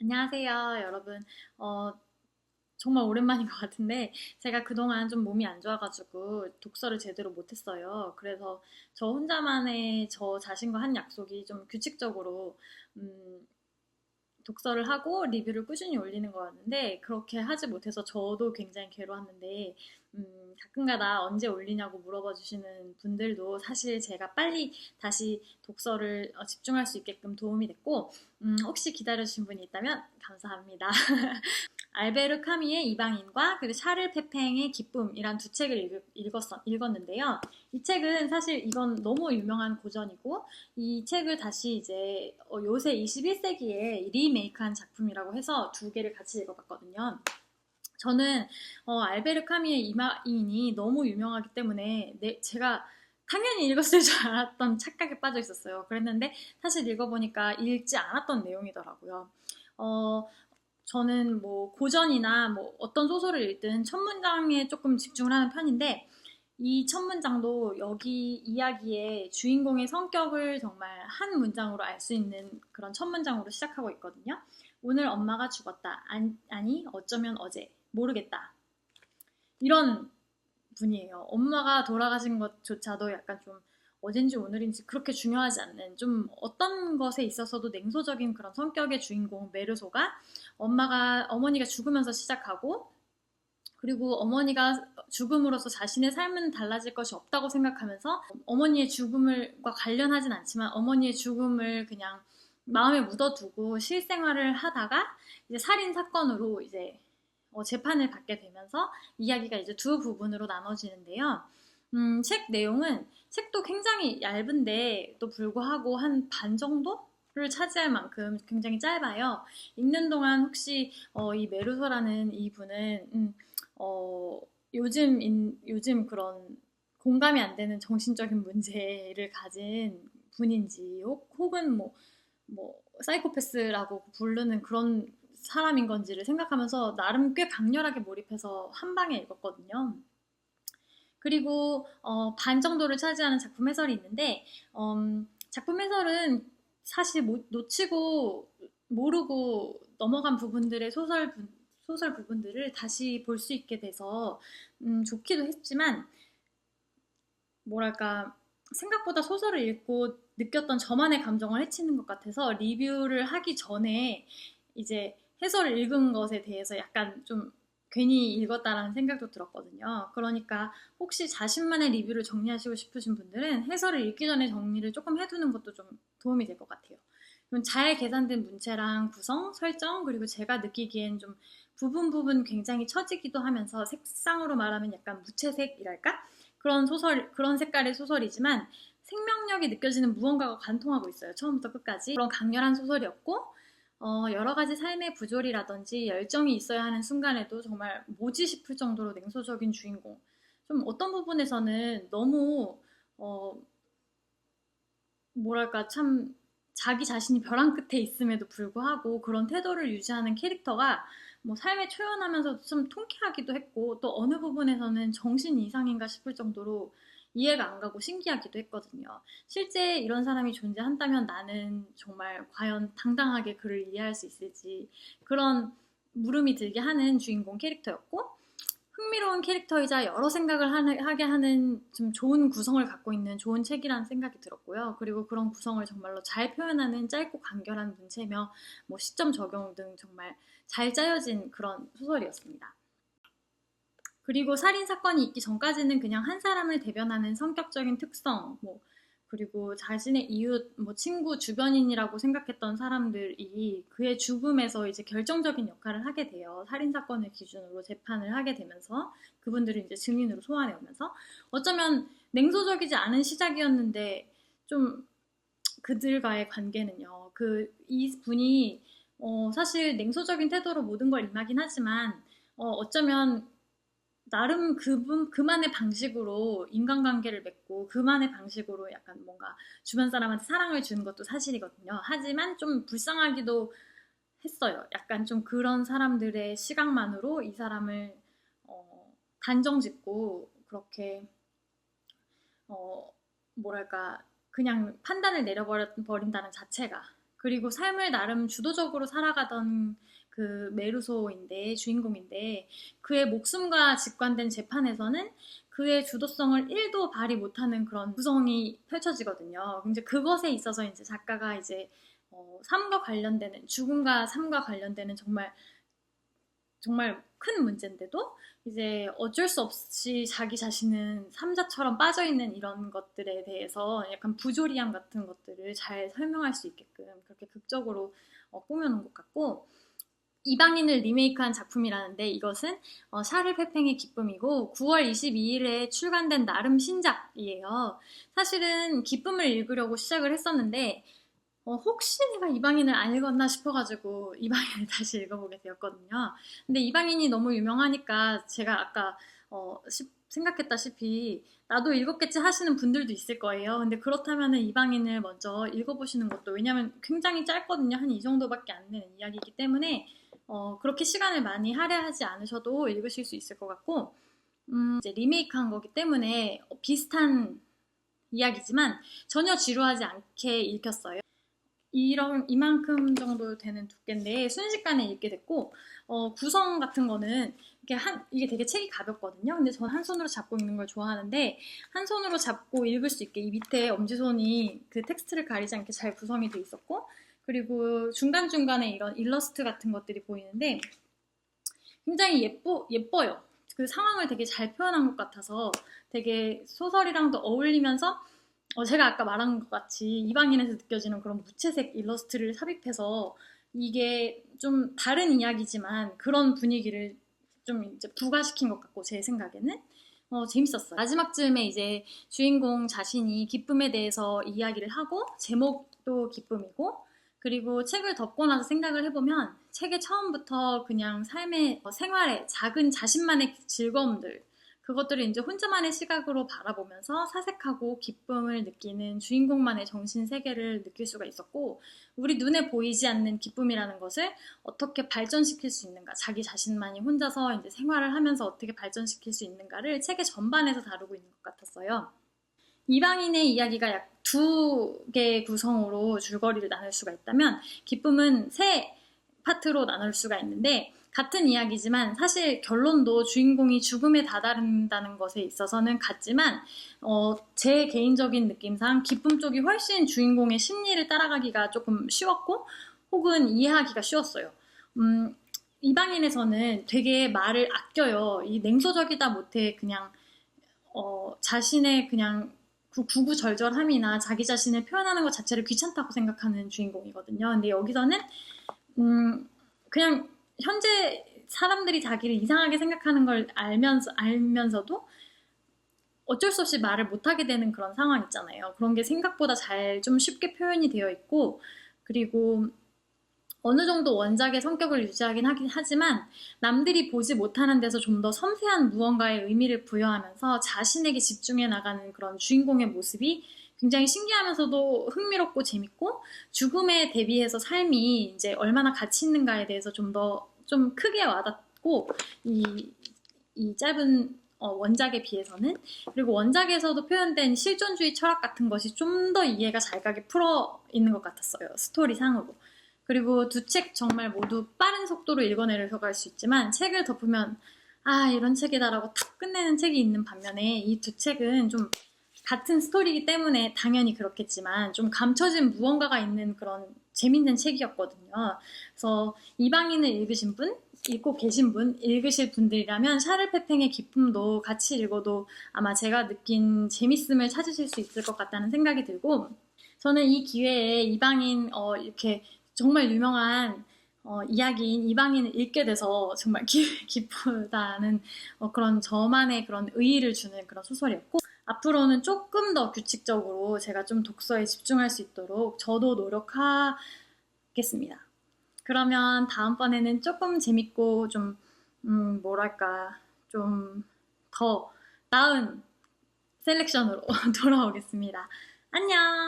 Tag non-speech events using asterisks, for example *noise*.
안녕하세요, 여러분. 어, 정말 오랜만인 *laughs* 것 같은데, 제가 그동안 좀 몸이 안 좋아가지고 독서를 제대로 못했어요. 그래서 저 혼자만의 저 자신과 한 약속이 좀 규칙적으로, 음, 독서를 하고 리뷰를 꾸준히 올리는 거였는데 그렇게 하지 못해서 저도 굉장히 괴로웠는데 음, 가끔가다 언제 올리냐고 물어봐 주시는 분들도 사실 제가 빨리 다시 독서를 어, 집중할 수 있게끔 도움이 됐고 음, 혹시 기다려주신 분이 있다면 감사합니다. *laughs* 알베르 카미의 이방인과 그리고 샤를 페팽의 기쁨이란 두 책을 읽, 었 읽었는데요. 이 책은 사실 이건 너무 유명한 고전이고 이 책을 다시 이제 어, 요새 21세기에 리메이크한 작품이라고 해서 두 개를 같이 읽어봤거든요. 저는 어, 알베르 카미의 이방인이 너무 유명하기 때문에 내, 제가 당연히 읽었을 줄 알았던 착각에 빠져 있었어요. 그랬는데 사실 읽어보니까 읽지 않았던 내용이더라고요. 어, 저는 뭐 고전이나 뭐 어떤 소설을 읽든 첫 문장에 조금 집중을 하는 편인데 이 첫 문장도 여기 이야기의 주인공의 성격을 정말 한 문장으로 알 수 있는 그런 첫 문장으로 시작하고 있거든요. 오늘 엄마가 죽었다. 아니, 어쩌면 어제. 모르겠다. 이런 분이에요. 엄마가 돌아가신 것조차도 약간 좀 어젠지 오늘인지 그렇게 중요하지 않는 좀 어떤 것에 있어서도 냉소적인 그런 성격의 주인공 메르소가 엄마가 어머니가 죽으면서 시작하고 그리고 어머니가 죽음으로써 자신의 삶은 달라질 것이 없다고 생각하면서 어머니의 죽음과 관련하진 않지만 어머니의 죽음을 그냥 마음에 묻어두고 실생활을 하다가 이제 살인 사건으로 이제 어, 재판을 받게 되면서 이야기가 이제 두 부분으로 나눠지는데요. 음, 책 내용은 책도 굉장히 얇은데도 불구하고 한 반 정도 를 차지할 만큼 굉장히 짧아요. 읽는 동안 혹시 어, 이 메루소라는 이분은 음, 어, 요즘 인, 요즘 그런 공감이 안 되는 정신적인 문제를 가진 분인지 혹, 혹은 뭐, 뭐 사이코패스라고 부르는 그런 사람인 건지를 생각하면서 나름 꽤 강렬하게 몰입해서 한 방에 읽었거든요. 그리고 어, 반 정도를 차지하는 작품 해설이 있는데 음, 작품 해설은 사실 못, 놓치고 모르고 넘어간 부분들의 소설 소설 부분들을 다시 볼 수 있게 돼서 음, 좋기도 했지만 뭐랄까 생각보다 소설을 읽고 느꼈던 저만의 감정을 해치는 것 같아서 리뷰를 하기 전에 이제 해설을 읽은 것에 대해서 약간 좀 괜히 읽었다라는 생각도 들었거든요. 그러니까 혹시 자신만의 리뷰를 정리하시고 싶으신 분들은 해설을 읽기 전에 정리를 조금 해두는 것도 좀 도움이 될 것 같아요. 잘 계산된 문체랑 구성, 설정, 그리고 제가 느끼기엔 좀 부분 부분 굉장히 처지기도 하면서 색상으로 말하면 약간 무채색이랄까? 그런 소설, 그런 색깔의 소설이지만 생명력이 느껴지는 무언가가 관통하고 있어요. 처음부터 끝까지. 그런 강렬한 소설이었고, 어, 여러 가지 삶의 부조리라든지 열정이 있어야 하는 순간에도 정말 뭐지 싶을 정도로 냉소적인 주인공. 좀 어떤 부분에서는 너무, 어, 뭐랄까, 참, 자기 자신이 벼랑 끝에 있음에도 불구하고 그런 태도를 유지하는 캐릭터가 뭐 삶에 초연하면서 좀 통쾌하기도 했고 또 어느 부분에서는 정신 이상인가 싶을 정도로 이해가 안 가고 신기하기도 했거든요. 실제 이런 사람이 존재한다면 나는 정말 과연 당당하게 그를 이해할 수 있을지 그런 물음이 들게 하는 주인공 캐릭터였고 흥미로운 캐릭터이자 여러 생각을 하게 하는 좀 좋은 구성을 갖고 있는 좋은 책이라는 생각이 들었고요. 그리고 그런 구성을 정말로 잘 표현하는 짧고 간결한 문체며 뭐 시점 적용 등 정말 잘 짜여진 그런 소설이었습니다. 그리고 살인 사건이 있기 전까지는 그냥 한 사람을 대변하는 성격적인 특성, 뭐 그리고 자신의 이웃, 뭐 친구, 주변인이라고 생각했던 사람들이 그의 죽음에서 이제 결정적인 역할을 하게 돼요. 살인 사건을 기준으로 재판을 하게 되면서 그분들을 이제 증인으로 소환해 오면서 어쩌면 냉소적이지 않은 시작이었는데 좀 그들과의 관계는요. 그 이 분이 어, 사실 냉소적인 태도로 모든 걸 임하긴 하지만 어, 어쩌면 나름 그분 그만의 방식으로 인간관계를 맺고 그만의 방식으로 약간 뭔가 주변 사람한테 사랑을 주는 것도 사실이거든요. 하지만 좀 불쌍하기도 했어요. 약간 좀 그런 사람들의 시각만으로 이 사람을 어, 단정짓고 그렇게 어, 뭐랄까, 그냥 판단을 내려버린다는 자체가. 그리고 삶을 나름 주도적으로 살아가던 그 메루소인데, 주인공인데, 그의 목숨과 직관된 재판에서는 그의 주도성을 1도 발휘 못하는 그런 구성이 펼쳐지거든요. 이제 그것에 있어서 이제 작가가 이제 어, 삶과 관련되는 죽음과 삶과 관련되는 정말 정말 큰 문제인데도 이제 어쩔 수 없이 자기 자신은 삼자처럼 빠져 있는 이런 것들에 대해서 약간 부조리함 같은 것들을 잘 설명할 수 있게끔 그렇게 극적으로 어, 꾸며놓은 것 같고 이방인을 리메이크한 작품이라는데 이것은 어, 샤를 페팽의 기쁨이고 9월 22일에 출간된 나름 신작이에요. 사실은 기쁨을 읽으려고 시작을 했었는데 어, 혹시 내가 이방인을 안 읽었나 싶어가지고 *laughs* 이방인을 다시 읽어보게 되었거든요. 근데 이방인이 너무 유명하니까 제가 아까 어, 시- 생각했다시피 나도 읽었겠지 하시는 분들도 있을 거예요. 근데 그렇다면은 이방인을 먼저 읽어보시는 것도 왜냐면 굉장히 짧거든요. 한 이 정도밖에 안 되는 이야기이기 때문에 어, 그렇게 시간을 많이 할애하지 않으셔도 읽으실 수 있을 것 같고 음, 이제 리메이크한 거기 때문에 어, 비슷한 이야기지만 전혀 지루하지 않게 읽혔어요. 이런 이만큼 정도 되는 두께인데 순식간에 읽게 됐고 어, 구성 같은 거는 이게 한 이게 되게 책이 가볍거든요. 근데 저는 한 손으로 잡고 읽는 걸 좋아하는데 한 손으로 잡고 읽을 수 있게 이 밑에 엄지 손이 그 텍스트를 가리지 않게 잘 구성이 돼 있었고 그리고 중간 중간에 이런 일러스트 같은 것들이 보이는데 굉장히 예뻐 예뻐요. 그 상황을 되게 잘 표현한 것 같아서 되게 소설이랑도 어울리면서 어, 제가 아까 말한 것 같이 이방인에서 느껴지는 그런 무채색 일러스트를 삽입해서 이게 좀 다른 이야기지만 그런 분위기를 좀 이제 부과시킨 것 같고 제 생각에는 어, 재밌었어요. 마지막쯤에 이제 주인공 자신이 기쁨에 대해서 이야기를 하고 제목도 기쁨이고 그리고 책을 덮고 나서 생각을 해보면 책의 처음부터 그냥 삶의 어, 생활의 작은 자신만의 즐거움들 그것들을 이제 혼자만의 시각으로 바라보면서 사색하고 기쁨을 느끼는 주인공만의 정신 세계를 느낄 수가 있었고 우리 눈에 보이지 않는 기쁨이라는 것을 어떻게 발전시킬 수 있는가 자기 자신만이 혼자서 이제 생활을 하면서 어떻게 발전시킬 수 있는가를 책의 전반에서 다루고 있는 것 같았어요. 이방인의 이야기가 약 두 개의 구성으로 줄거리를 나눌 수가 있다면 기쁨은 세 파트로 나눌 수가 있는데 같은 이야기지만 사실 결론도 주인공이 죽음에 다다른다는 것에 있어서는 같지만 어, 제 개인적인 느낌상 기쁨 쪽이 훨씬 주인공의 심리를 따라가기가 조금 쉬웠고 혹은 이해하기가 쉬웠어요. 음, 이방인에서는 되게 말을 아껴요. 이 냉소적이다 못해 그냥 어, 자신의 그냥 그 구구절절함이나 자기 자신을 표현하는 것 자체를 귀찮다고 생각하는 주인공이거든요. 근데 여기서는 음, 그냥 현재 사람들이 자기를 이상하게 생각하는 걸 알면서 알면서도 어쩔 수 없이 말을 못하게 되는 그런 상황 있잖아요. 그런 게 생각보다 잘 좀 쉽게 표현이 되어 있고 그리고 어느 정도 원작의 성격을 유지하긴 하긴 하지만 남들이 보지 못하는 데서 좀 더 섬세한 무언가의 의미를 부여하면서 자신에게 집중해 나가는 그런 주인공의 모습이 굉장히 신기하면서도 흥미롭고 재밌고 죽음에 대비해서 삶이 이제 얼마나 가치 있는가에 대해서 좀 더좀 크게 와닿고 이, 이 짧은 어, 원작에 비해서는 그리고 원작에서도 표현된 실존주의 철학 같은 것이 좀 더 이해가 잘 가게 풀어 있는 것 같았어요 스토리상으로 그리고 두 책 정말 모두 빠른 속도로 읽어내려서 갈 수 있지만 책을 덮으면 아 이런 책이다라고 탁 끝내는 책이 있는 반면에 이 두 책은 좀 같은 스토리이기 때문에 당연히 그렇겠지만 좀 감춰진 무언가가 있는 그런 재밌는 책이었거든요. 그래서 이방인을 읽으신 분, 읽고 계신 분, 읽으실 분들이라면 샤를 페팽의 기쁨도 같이 읽어도 아마 제가 느낀 재밌음을 찾으실 수 있을 것 같다는 생각이 들고 저는 이 기회에 이방인 어, 이렇게 정말 유명한 어, 이야기인 이방인을 읽게 돼서 정말 기, *laughs* 기쁘다는 어, 그런 저만의 그런 의의를 주는 그런 소설이었고 앞으로는 조금 더 규칙적으로 제가 좀 독서에 집중할 수 있도록 저도 노력하겠습니다. 그러면 다음번에는 조금 재밌고 좀, 음, 뭐랄까, 좀 더 나은 셀렉션으로 *laughs* 돌아오겠습니다. 안녕!